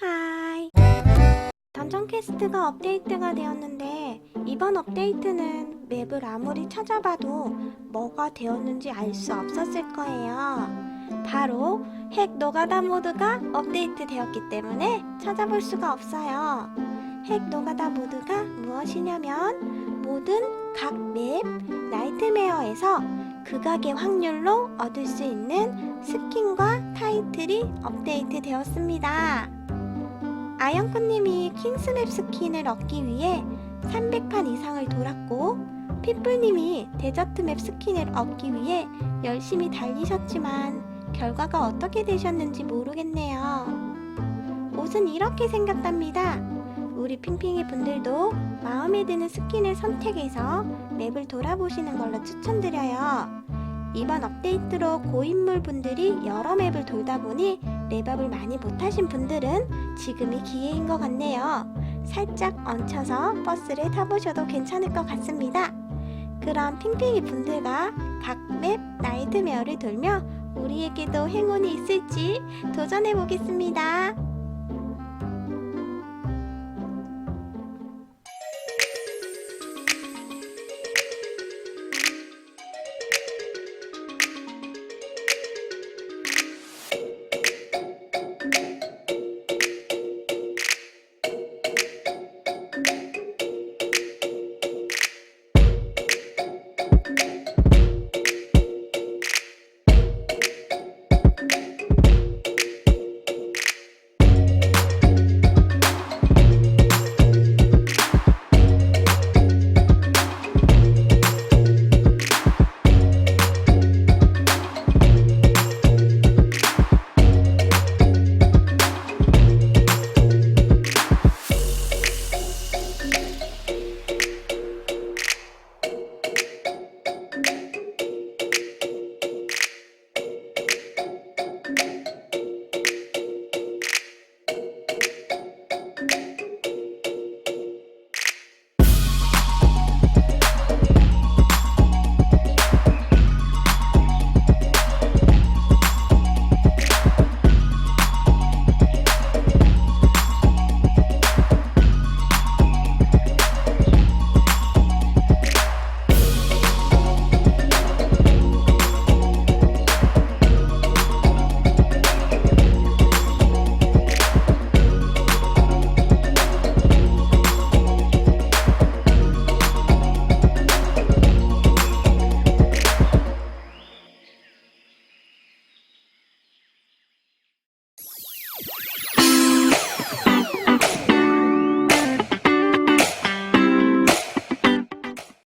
하이 던전 퀘스트가 업데이트가 되었는데 이번 업데이트는 맵을 아무리 찾아봐도 뭐가 되었는지 알 수 없었을 거예요. 바로 핵 노가다 모드가 업데이트 되었기 때문에 찾아볼 수가 없어요. 핵 노가다 모드가 무엇이냐면 모든 각 맵 나이트메어에서 극악의 확률로 얻을 수 있는 스킨과 타이틀이 업데이트 되었습니다. 아영쿠님이 킹스맵 스킨을 얻기 위해 300판 이상을 돌았고 피플님이 데저트맵 스킨을 얻기 위해 열심히 달리셨지만 결과가 어떻게 되셨는지 모르겠네요. 옷은 이렇게 생겼답니다. 우리 핑핑이 분들도 마음에 드는 스킨을 선택해서 맵을 돌아보시는 걸로 추천드려요. 이번 업데이트로 고인물 분들이 여러 맵을 돌다 보니 랩업을 많이 못하신 분들은 지금이 기회인 것 같네요. 살짝 얹혀서 버스를 타보셔도 괜찮을 것 같습니다. 그럼 핑핑이 분들과 각 맵 나이트메어를 돌며 우리에게도 행운이 있을지 도전해 보겠습니다.